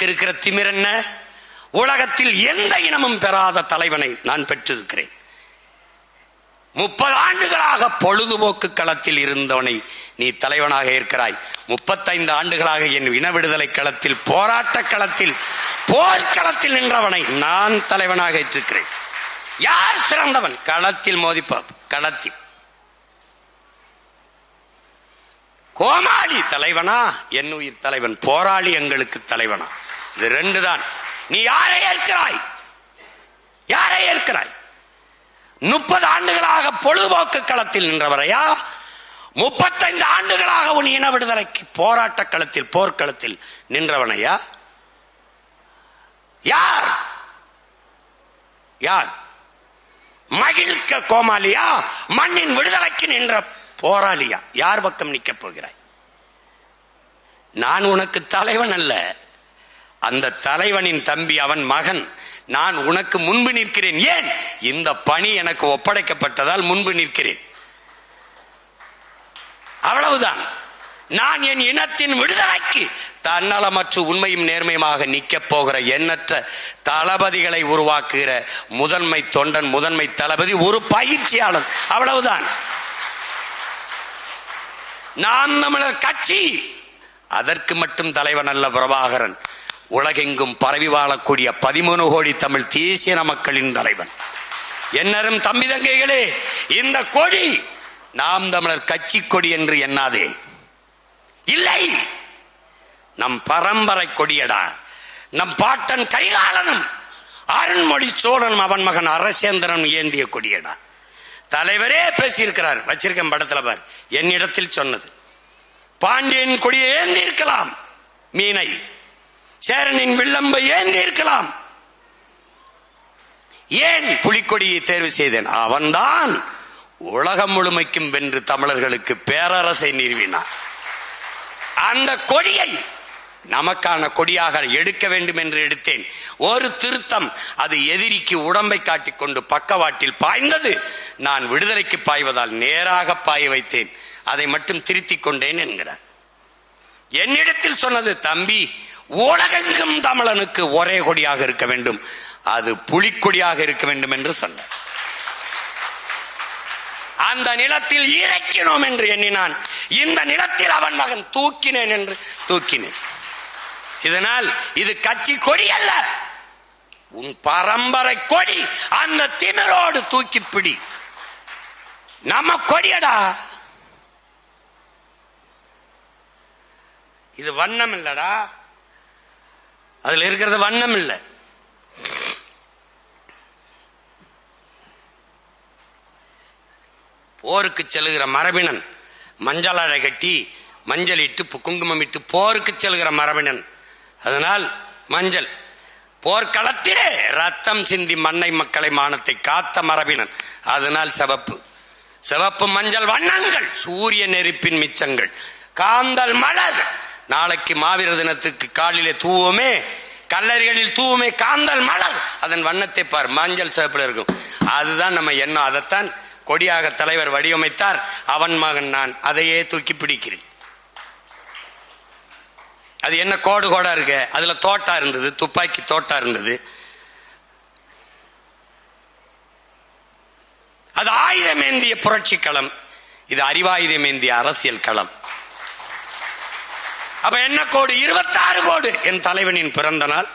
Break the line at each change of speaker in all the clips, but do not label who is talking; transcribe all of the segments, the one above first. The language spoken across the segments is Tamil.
எனக்கு இருக்கிற திமிர் என்ன? உலகத்தில் எந்த இனமும் பெறாத தலைவனை நான் பெற்றிருக்கிறேன். முப்பது ஆண்டுகளாக பொழுதுபோக்கு களத்தில் இருந்தவனை நீ தலைவனாக இருக்கிறாய். முப்பத்தைந்து ஆண்டுகளாக என் இன விடுதலை களத்தில் போராட்ட களத்தில் போர்க்களத்தில் நின்றவனை நான் தலைவனாக ஏற்றிருக்கிறேன். யார் சிறந்தவன்? களத்தில் மோதிப்பாப் களத்தில். கோமாளி தலைவனா? என் உயிர் தலைவன். போராளி எங்களுக்கு தலைவனா? இது ரெண்டு தான் நீ யாரை ஏற்கிறாய்? யாரை ஏற்கிறாய்? முப்பது ஆண்டுகளாக பொழுதுபோக்கு களத்தில் நின்றவரையா? முப்பத்தைந்து ஆண்டுகளாக உன் இன விடுதலைக்கு போராட்ட களத்தில் போர்க்களத்தில் நின்றவனையா? யார்? யார்? மகிழ்க்க கோமாளியா? மண்ணின் விடுதலைக்கு நின்ற போராளியா? யார் பக்கம் நிற்க போகிறாய்? நான் உனக்கு தலைவன் அல்ல. அந்த தலைவனின் தம்பி அவன் மகன். நான் உனக்கு முன்பு நிற்கிறேன். ஏன்? இந்த பணி எனக்கு ஒப்படைக்கப்பட்டதால் முன்பு நிற்கிறேன். அவ்வளவுதான். நான் என் இனத்தின் விடுதலைக்கு தன்னலமற்ற உண்மையும் நேர்மையுமாக நிற்கப் போகிற எண்ணற்ற தளபதிகளை உருவாக்குகிற முதன்மை தொண்டன் முதன்மை தளபதி ஒரு பயிற்சியாளர் அவ்வளவுதான். நாம் தமிழர் கட்சி. அதற்கு மட்டும் தலைவன் அல்ல பிரபாகரன். உலகெங்கும் பரவி வாழக்கூடிய பதிமூணு கோடி தமிழ் தேசிய மக்களின் தலைவன். என்னரும் தம்பி தங்கைகளே இந்த கொடி நாம் தமிழர் கட்சி கொடி என்று எண்ணாதே. இல்லை! நம் பரம்பரை கொடியடா. நம் பாட்டன் கரிகாலனும் அருண்மொழி சோழனும் அவன் மகன் அரசேந்திரன் ஏந்திய கொடியடா. தலைவரே பேசியிருக்கிறார். வச்சிருக்கேன் படத்துல பார். என்னிடத்தில் சொன்னது. பாண்டியன் கொடியை ஏந்தி இருக்கலாம் மீனை. சேரனின் வில்லம்பை ஏந்தி இருக்கலாம். ஏன் புலிக்கொடியை தேர்வு செய்தேன்? அவன்தான் உலகம் முழுமைக்கும் வென்று தமிழர்களுக்கு பேரரசை நிறுவினான். அந்த கொடியை நமக்கான கொடியாக எடுக்க வேண்டும் என்று எடுத்தேன். ஒரு திருத்தம் அது எதிரிக்கு உடம்பை காட்டிக்கொண்டு பக்கவாட்டில் பாய்ந்தது. நான் விடுதலைக்கு பாய்வதால் நேராக பாய வைத்தேன். அதை மட்டும் திருத்திக் கொண்டேன் என்கிறார். என்னிடத்தில் சொன்னது தம்பி உலகெங்கும் தமிழனுக்கு ஒரே கொடியாக இருக்க வேண்டும். அது புலிக்கொடியாக இருக்க வேண்டும் என்று சொன்னார். அந்த நிலத்தில் இறக்கினோம் என்று எண்ணினான். இந்த நிலத்தில் அவன் மகன் தூக்கினேன் என்று தூக்கினேன். இதனால் இது கட்சி கொடி அல்ல. உன் பரம்பரை கொடி அந்த திமிரோடு தூக்கி பிடி. நம்ம கொடியடா. இது வண்ணம் இல்லடா. அதுல இருக்கிறது வண்ணம் இல்லை. போருக்கு செல்லுகிற மரபினன் மஞ்சள் அழை கட்டி மஞ்சள் இட்டு குங்குமம் இட்டு போருக்கு செல்கிற மரபினன். அதனால் மஞ்சள். போர்க்களத்திலே ரத்தம் சிந்தி மண்ணை மக்களை மானத்தை காத்த மரபினன். அதனால் சிவப்பு. சிவப்பு மஞ்சள் வண்ணங்கள் சூரிய நெருப்பின் மிச்சங்கள். காந்தல் மலர். நாளைக்கு மாவீர தினத்துக்கு காலிலே தூவமே கல்லறிகளில் தூவுமே காந்தல் மலர். அதன் வண்ணத்தை பார் மஞ்சள் சிவப்பில் இருக்கும். அதுதான் நம்ம எண்ணம். அதைத்தான் கொடியாக தலைவர் வடிவமைத்தார். அவன் மகன் நான். அதையே தூக்கி பிடிக்கிறேன். அது என்ன கோடு கோடா இருக்கு? அதுல தோட்டா இருந்தது. துப்பாக்கி தோட்டா இருந்தது. அது ஆயுதமேந்திய புரட்சி களம். இது அறிவாயுதமேந்திய அரசியல் களம். அப்ப என்ன கோடு? இருபத்தாறு கோடு. என் தலைவனின் பிறந்த நாள்.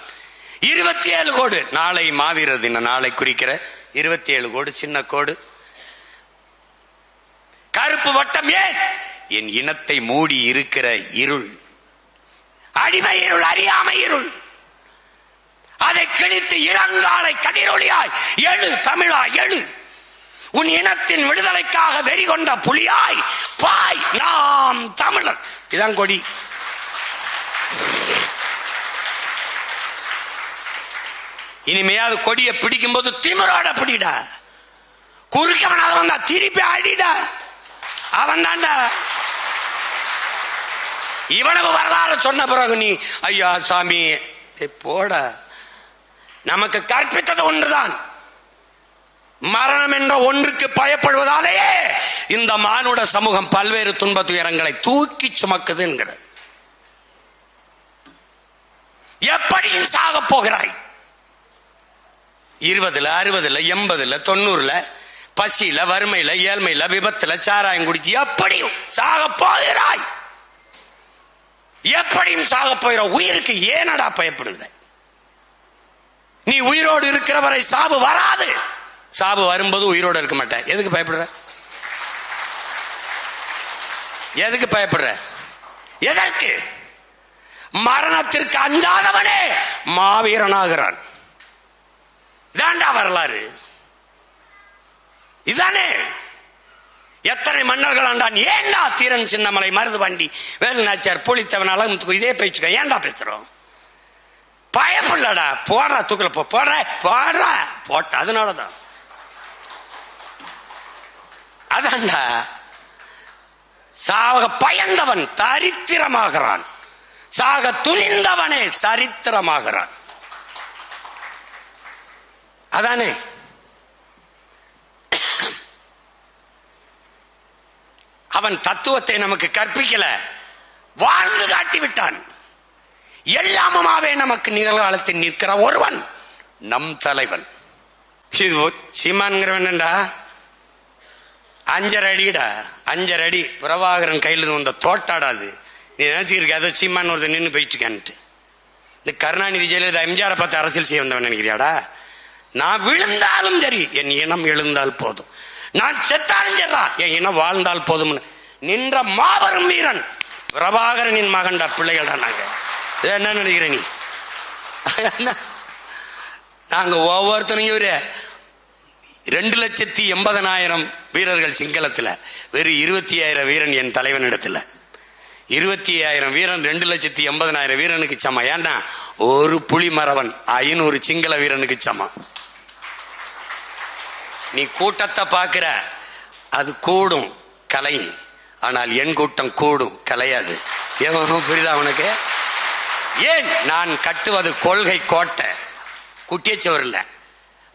இருபத்தி ஏழு கோடு. நாளை மாவீர தின நாளை குறிக்கிற இருபத்தி ஏழு கோடு சின்ன கோடு. கருப்பு வட்டம் ஏன்? என் இனத்தை மூடி இருக்கிற இருள். அடிமை இருள் அறியாமை இருள். அதை கிழித்து இளங்காலை கதிரொலியாய் எழு தமிழா எழு. உன் இனத்தின் விடுதலைக்காக வெறி கொண்ட புலியாய் பாய் நாம் தமிழர். இதான் கொடி. இனிமையாவது கொடியை பிடிக்கும் போது திமிரோட பிடிடா. குறுக்கவன் அவன் தான் திருப்பி அடிடா. அவன் தான்டா இவ்வளவு வரலாறு சொன்ன பிறகு நீ ஐயா சாமி போட. நமக்கு கற்பித்தது ஒன்றுதான். மரணம் என்ற ஒன்றுக்கு பயப்படுவதாலேயே இந்த மானுட சமூகம் பல்வேறு துன்ப துயரங்களை தூக்கி சுமக்குது எப்படியும் சாக போகிறாய்? இருபதுல அறுபதுல எண்பதுல தொண்ணூறுல பசியில வறுமையில ஏழ்மையில விபத்துல சாராயம் குடிச்சு எப்படியும் சாக போகிறாய்? எப்படியும் சாக போகிற உயிருக்கு ஏனடா பயப்படுகிற? நீ உயிரோடு இருக்கிற வரை சாவு வராது. சாவு வரும்போது உயிரோடு இருக்க மாட்டேன் எதுக்கு பயப்படுற? எதுக்கு பயப்படுற? எதற்கு? மரணத்திற்கு அஞ்சாதவனே மாவீரனாகிறான். இதாண்டா வரலாறு. இதானே. எத்தனை மன்னர்கள் ஆண்டான்? ஏண்டா தீரன் சின்னமலை மருது வண்டி? வேலு நாச்சியார் புளித்தவன் அழகு இதே பேச்சுக்க ஏண்டா பேசுறோம் பயப்படலடா போடுற தூக்கல போ. போடுற போடுற. போட்ட அதனாலதான். அதான்டா. சாவக பயந்தவன் தரித்திரமாகிறான். சாக துணிந்தவனே சரித்திரமாகிறான். அதானே? அவன் தத்துவத்தை நமக்கு கற்பிக்கல. வாழ்ந்து காட்டி விட்டான். எல்லாமுமாவே நமக்கு நிகழ்காலத்தில் நிற்கிற ஒருவன் நம் தலைவன். இது சீமான்கிறவன் அஞ்சரை அடிடா அஞ்சரை அடி பிரபாகரன் கையில் வந்த தோட்டாடாது நீ நினைச்சிருக்க அதை சீமான் ஒருத்தர் நின்று போயிட்டுருக்கான்ட்டு. இந்த கருணாநிதி ஜெயலலிதா எம்ஜிஆரை பார்த்து அரசியல் செய்ய வந்தவன் நினைக்கிறியாடா? நான் விழுந்தாலும் சரி என் இனம் எழுந்தால் போதும். நான் செத்தாலும் சரிடா என் இனம் வாழ்ந்தால் போதும்னு. நின்ற மாபெரும் வீரன் பிரபாகரனின் மகன்டா பிள்ளைகள்டா நாங்க. என்ன நினைக்கிற நீ? நாங்க ஒவ்வொருத்தனையும் இவரு. ரெண்டு லட்சத்தி எண்பதனாயிரம் வீரர்கள் சிங்களத்துல வெறும் இருபத்தி ஆயிரம் வீரன் என் தலைவனிடத்துல. இருபத்தி ஆயிரம் வீரன் ரெண்டு லட்சத்தி எண்பதனாயிரம் வீரனுக்கு சமம். ஏண்டா ஒரு புலி மரவன் ஐநூறு சிங்கள வீரனுக்கு சமம். நீ கூட்டத்தை பார்க்கிற அது கூடும் கலை. ஆனால் என் கூட்டம் கூடும் கலையாது. ஏன் புரியுதா உனக்கு? ஏன் நான் கட்டுவது கொள்கை கோட்டை? குட்டியச்சவர் இல்ல.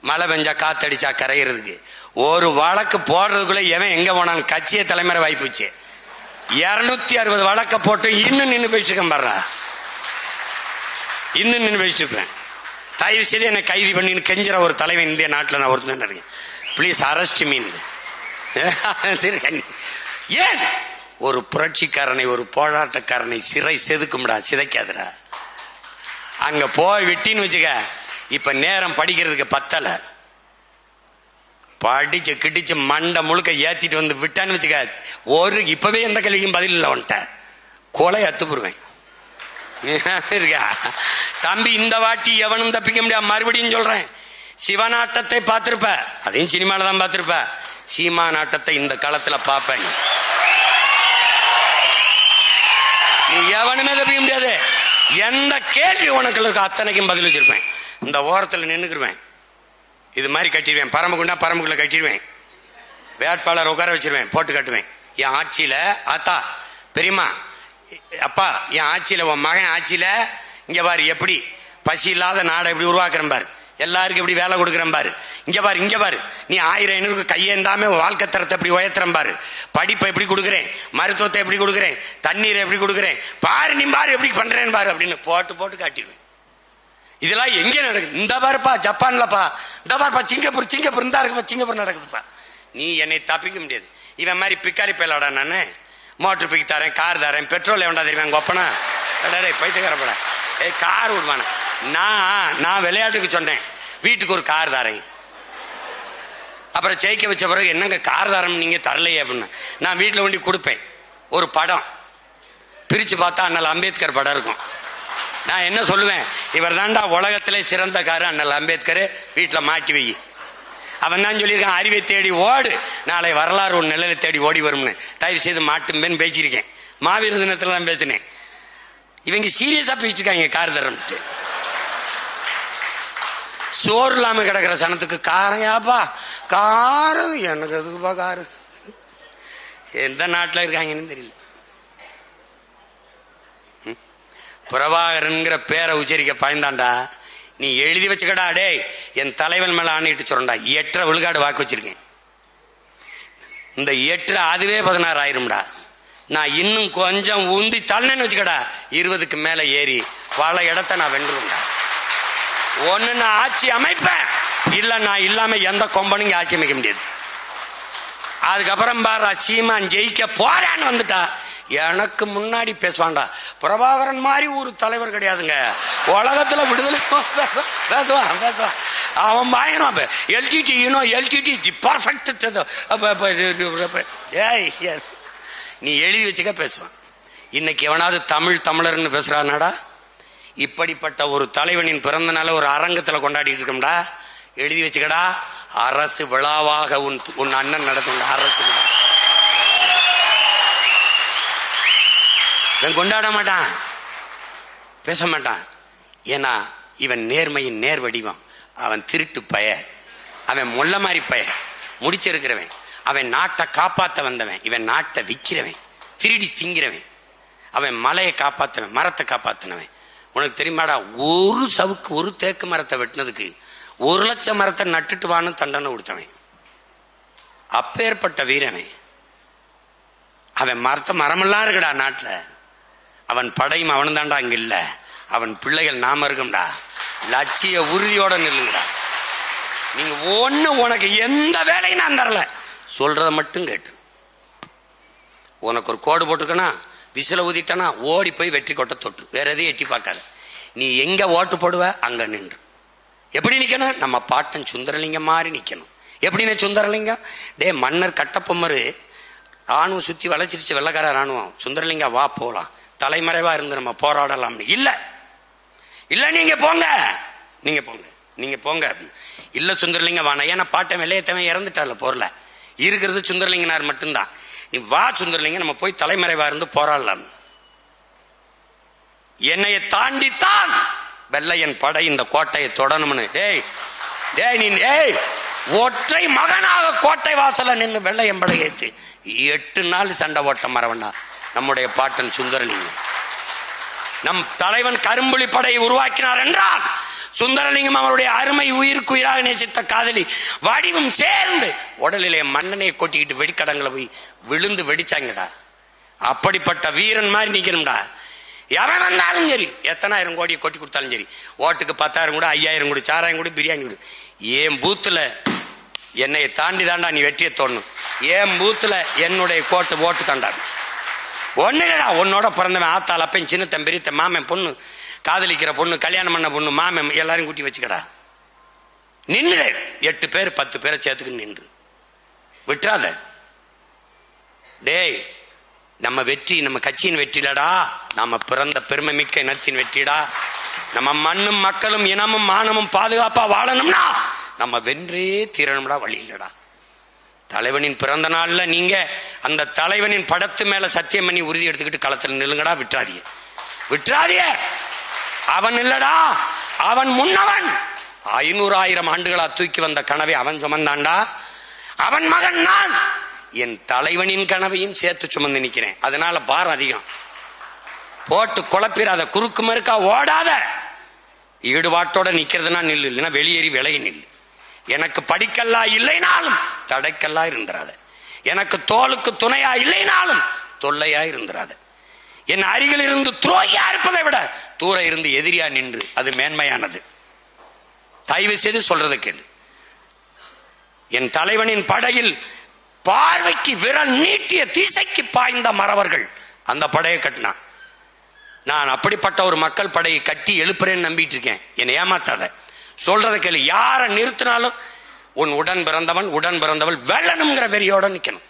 மழை பெஞ்சா காத்தடிச்சா கரைகிறதுக்கு ஒரு வழக்கு போடுறதுக்குள்ள எவன் எங்க போனாலும் கட்சியை தலைமுறை வாய்ப்புச்சு. இருநூத்தி அறுபது வழக்க போட்டு இன்னும் நின்று போயிட்டு இருக்கேன் பாரு இன்னும் நின்று போயிட்டு தயவு செய்து என்னை கைது பண்ணி கெஞ்சுற ஒரு தலைவன் இந்திய நாட்டில் நான் ஒருத்தன் இருக்கேன். ப்ளீஸ் அரெஸ்ட் மீன் சரி ஏன்? ஒரு புரட்சிக்காரனை ஒரு போராட்டக்காரனை சிறை செதுக்கும்டா சிதைக்காதுடா. அங்கே போய் விட்டின்னு வச்சுக்க இப்போ நேரம் படிக்கிறதுக்கு பத்தலை. படிச்சு கிடிச்சு மண்டை முழுக்க ஏத்திட்டு வந்து விட்டான்னு வச்சுக்க. ஒரு இப்பவே எந்த கேள்விக்கும் பதில் இல்லை வந்துட்ட கொலை அத்துப்புருவேன். இருக்கா? தம்பி இந்த வாட்டி எவனும் தப்பிக்க முடியாது. மறுபடியும் சொல்றேன். சிவநாட்டத்தை பார்த்திருப்ப. அதையும் சினிமால தான் பார்த்திருப்ப. சீமா நாட்டத்தை இந்த காலத்துல பார்ப்பேன். நீ எவனுமே தப்பிக்க முடியாது. எந்த கேள்வி உனக்கு இருக்கு அத்தனைக்கும் பதில் வச்சிருப்பேன். இந்த ஓரத்தில் நின்றுக்குருவேன் இது மாதிரி கட்டிடுவேன் பரம்புக்குண்டா பரம்புக்குள்ள கட்டிடுவேன். வேட்பாளர் உட்கார வச்சிருவேன் போட்டு கட்டுவேன். என் ஆட்சியில ஆத்தா பெரியம்மா அப்பா என் ஆட்சியில உன் மகன் ஆட்சியில இங்க பாரு எப்படி? பசி இல்லாத நாடை எப்படி உருவாக்குறேன் பாரு. எல்லாருக்கும் எப்படி வேலை கொடுக்குறேன் பாரு. இங்க பாரு இங்க பாரு. நீ ஆயிரம் ஐநூறுக்கு கையேந்தாம வாழ்க்கை தரத்தை எப்படி உயர்த்துறேன் பாரு. படிப்பை எப்படி கொடுக்குறேன்? மருத்துவத்தை எப்படி கொடுக்குறேன்? தண்ணீரை எப்படி கொடுக்குறேன்? பாரு நீ பாரு எப்படி பண்றேன்னு பாரு அப்படின்னு போட்டு போட்டு காட்டிடுவேன். இதெல்லாம் எங்க நடக்குது? இந்த பாருப்பா ஜப்பான்லப்பா. இந்த பாருப்பா சிங்கப்பூர் சிங்கப்பூர் இந்த இருக்குப்பா சிங்கப்பூர் நடக்குதுப்பா. நீ என்னை தப்பிக்க முடியாது. இவன் மாதிரி பிக்காரி பேலாடா நானு. மோட்டர் பிக் தரேன் கார் தரேன் பெட்ரோல் எவன்டா தெரியுமா கொப்பனா டே பைத்தியக்காரப்பட ஏய் கார் விடுவானே நான் நான் விளையாட்டுக்கு சொன்னேன். வீட்டுக்கு ஒரு கார் தரேன். அப்புறம் ஜெயிக்க வச்ச பிறகு என்னங்க கார் தரம் நீங்கள் தரலையே அப்படின்னு. நான் வீட்டில் ஒண்டி கொடுப்பேன். ஒரு படம். பிரித்து பார்த்தா அண்ணல் அம்பேத்கர் படம் இருக்கும். நான் என்ன சொல்லுவேன்? இவர் தாண்டா உலகத்திலே சிறந்த காரு அண்ணல் அம்பேத்கர். வீட்டில் மாட்டி வை. அவன் தான் சொல்லியிருக்கான் அறிவை தேடி ஓடு. நாளை வரலாறு ஒரு நிலையில தேடி ஓடி வரும்னு. தயவு செய்து மாட்டும்பேன்னு பேசியிருக்கேன். மாவீர தினத்தில் தான் பேசினேன். இவங்க சீரியஸாக பேசிட்டு கார் தரம்ட்டு. சோறு இல்லாமல் கிடக்கிற சனத்துக்கு காரையாப்பா. காரு எனக்கு அதுக்குப்பா காரு? எந்த நாட்டில் இருக்காங்கன்னு தெரியல. பிரபாகரன்கிற பேரை உச்சரிக்க பயந்தாண்டா? நீ எழுதி வச்சுக்கடா டேய். என் தலைவன் மேல ஆணையிட்டு சொல்றா எட்டரை விழுக்காடு வாக்கு வச்சிருக்கேன். இந்த எட்டு அதுவே பதினாறு ஆயிரும்டா. நான் இன்னும் கொஞ்சம் உந்தி தள்ளனு வச்சுக்கடா. இருபதுக்கு மேல ஏறி பல இடத்த நான் வென்றுவேன்டா. ஒன்னு நான் ஆட்சி அமைப்பேன். இல்ல நான் இல்லாம எந்த கொம்பனுங்க ஆட்சி அமைக்க முடியாது. அதுக்கப்புறம் பாரு சீமான் ஜெயிக்க போறான்னு வந்துட்டா. எனக்கு முன்னாடி பேசுவான்டா. பிரபாகரன் மாதிரி ஒரு தலைவர் கிடையாதுங்க. உலகத்துல விடுதலை பேசுவான் பேசுவான். அவன் பயங்கரம் LTD you know LTD the perfect ஏய் ஏய். நீ எழுதி வச்சுக்க பேசுவான். இன்னைக்கு எவனாவது தமிழ் தமிழர்னு பேசுறானாடா? இப்படிப்பட்ட ஒரு தலைவனின் பிறந்த நாள ஒரு அரங்கத்துல கொண்டாடிட்டு இருக்கோம்டா. எழுதி வச்சுக்கடா. அரசு விழாவாக உன் உன் அண்ணன் நடத்துங்க. அரசு விழா. இவன் கொண்டாட மாட்டான். பேச மாட்டான். ஏன்னா இவன் நேர்மையின் நேர் வடிவம். அவன் திருட்டு பய அவன் முள்ள மாதிரி பய முடிச்சிருக்கிறவன். அவன் நாட்டை காப்பாத்த வந்தவன். இவன் நாட்டை விக்கிறவன். திருடி திங்கிறவன். அவன் மலையை காப்பாத்தவன் மரத்தை காப்பாத்தினவன். உனக்கு தெரியுமாடா ஒரு சவுக்கு ஒரு தேக்கு மரத்தை வெட்டினதுக்கு ஒரு லட்சம் மரத்தை நட்டுட்டு வான்னு தண்டனை கொடுத்தவன். அப்பேற்பட்ட வீரனை அவன் மரத்த மரமெல்லாம் இருக்குடா நாட்டுல. அவன் படையும் அவன் தான்டா அங்க இல்ல. அவன் பிள்ளைகள் நாம இருக்கும்டா. லட்சிய உறுதியோட நில்லுங்கடா. நீங்க ஒண்ணு உனக்கு எந்த வேலையும் நான் தரல. சொல்றத மட்டும் கேட்டு. உனக்கு ஒரு கோடு போட்டிருக்கனா? விசில ஊதிட்டனா? ஓடி போய் வெற்றி கொட்ட தொட்டு. வேற எதையும் எட்டி பார்க்காத. நீ எங்க ஓட்டு போடுவ? அங்க நின்று. எப்படி நிக்கணும்? நம்ம பாட்டன் சுந்தரலிங்கம் மாதிரி நிக்கணும். எப்படின்னு சுந்தரலிங்கம்? டே மன்னர் கட்டப்பொம்மரு ராணுவம் சுத்தி வளைச்சிருச்சு வெள்ளக்கார ராணுவம். சுந்தரலிங்கம் வா போலாம். தலைமறைவா இருந்து நம்ம போராடலாம்னு. இல்ல. இல்ல நீங்க போங்க. நீங்க போங்க. நீங்க போங்க. இல்ல சுந்தரலிங்க வாண. ஏன்னா பாட்டன் வெள்ளையத்தவன் இறந்துட்டால போர்ல. இருக்கிறது சுந்தரலிங்கனார் மட்டும்தான். நீ வா சுந்தரலிங்க நம்ம போய் தலைமறைவா இருந்து போராடலாம். என்னைய தாண்டித்தான் வெள்ளையன் படை இந்த கோட்டையை தொடணும்னு. ஏய் டேய் நீ ஏய் ஒற்றை மகனாக கோட்டை வாசல்ல நின்று வெள்ளையன் படை ஏத்து. எட்டு நாள் சண்டை ஓட்ட மரவண்ணா நம்முடைய பாட்டன் சுந்தரலிங்கம் நம் தலைவன் கரும்புலி படையை உருவாக்கினார் என்றால் சுந்தரலிங்கம் அவருடைய அருமை உயிருக்கு உயிராக நேசித்த காதலி வடிவும் சேர்ந்து உடலிலே மன்னனை கொட்டிக்கிட்டு வெடிக்கடங்களை போய் விழுந்து வெடிச்சாங்கடா. அப்படிப்பட்ட வீரன் மாதிரி நிக்கணும்டா. எவன் வந்தாலும் சரி எத்தனாயிரம் கோடியை கொட்டி கொடுத்தாலும் சரி ஓட்டுக்கு பத்தாயிரம் கூட ஐயாயிரம் கூட சாராயிரம் கூட பிரியாணி கூட. ஏன் பூத்துல என்னை தாண்டி தாண்டா நீ வெற்றியை தோணும்? ஏன் பூத்துல என்னுடைய கோட்டை ஓட்டு தாண்டா ஒன்னு இல்லடா உன்னோட பிறந்தவன் ஆத்தாள் அப்பன் சின்னத்தன் பெரியத்தன் மாமன் பொண்ணு காதலிக்கிற பொண்ணு கல்யாணம் பண்ண பொண்ணு மாமன் எல்லாரும் கூட்டி வச்சுக்கடா. நின்று எட்டு பேர் பத்து பேரை சேர்த்துக்கு நின்று. விட்டுறாத. டேய் நம்ம வெற்றி நம்ம கட்சியின் வெற்றிலடா. நம்ம பிறந்த பெருமை மிக்க இனத்தின் வெற்றிடா. நம்ம மண்ணும் மக்களும் இனமும் மானமும் பாதுகாப்பா வாழணும்னா நம்ம வென்றே தீரணும்டா வழி இல்லடா தலைவனின் பிறந்த நாள்ல நீங்க அந்த தலைவனின் படத்து மேல சத்தியம் பண்ணி உறுதி எடுத்துக்கிட்டு களத்தில் நில்லுங்கடா விட்டுறாதீங்க. விட்டுறாதிய அவன் இல்லடா. அவன் முன்னவன். ஐநூறு ஆயிரம் ஆண்டுகளா தூக்கி வந்த கனவை அவன் சுமந்தாண்டா அவன் மகன் நான். என் தலைவனின் கனவையும் சேர்த்து சுமந்து நிக்கிறேன். அதனால பாரம் அதிகம். போட்டு குழப்பிடாத குறுக்கு மறுக்கா ஓடாத. ஈடுபாட்டோட நிக்கிறதுனா நில்லு இல்லைன்னா வெளியேறி விலகி நில்லு. எனக்கு படிக்கல்லா இல்லைனாலும் தடைக்கல்லா இருந்துராத எனக்கு தோளுக்கு துணையா இல்லைனாலும் தொல்லையா இருந்துராத என் அருகில் இருந்து துரோகியா இருப்பதை விட தூர இருந்து எதிரியா நின்று அது மேன்மையானது. தயவு செய்து சொல்றது கேளு. என் தலைவனின் படையில் பார்வைக்கு விரல் நீட்டிய திசைக்கு பாய்ந்த மறவர்கள் அந்த படையை கட்டினான் நான் அப்படிப்பட்ட ஒரு மக்கள் படையை கட்டி எழுப்புறேன்னு நம்பிட்டு இருக்கேன். என்னை ஏமாத்தாத. சொல்றத கேளு. யாரை நிறுத்தினாலும் உன் உடன் பிறந்தவன் உடன் பிறந்தவள் வெள்ளணுங்கிற வெறியோட நிக்கணும்.